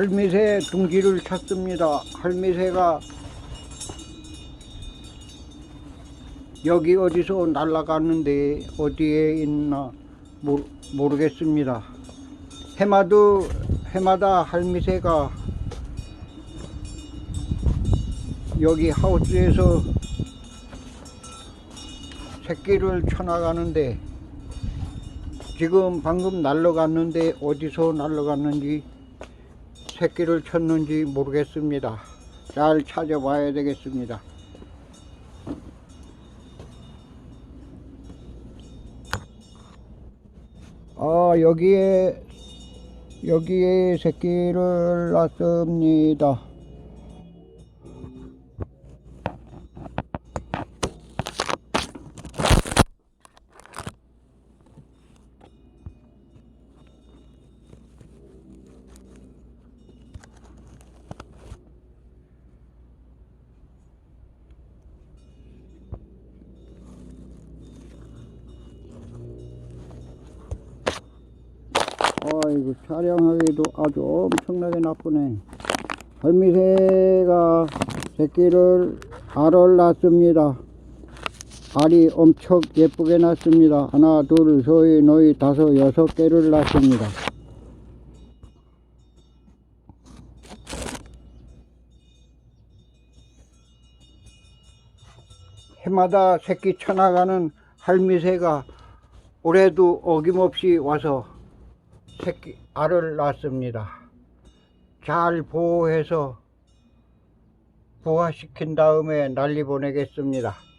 할미새 둥지를 찾습니다. 할미새가 여기 어디서 날아갔는데 어디에 있나 모르, 모르겠습니다. 해마다 해마다 할미새가 여기 하우스에서 새끼를 쳐나가는데 지금 방금 날아갔는데 어디서 날아갔는지 새끼를 쳤는지 모르겠습니다. 잘 찾아봐야 되겠습니다. 아 여기에 여기에 새끼를 낳습니다. 아이고 촬영하기도 아주 엄청나게 나쁘네. 할미새가 새끼를 알을 낳습니다. 알이 엄청 예쁘게 낳습니다. 하나 둘 셋, 넷, 다섯 여섯 개를 낳습니다. 해마다 새끼 쳐나가는 할미새가 올해도 어김없이 와서 새끼 알을 낳습니다. 잘 보호해서 부화시킨 다음에 난리 보내겠습니다.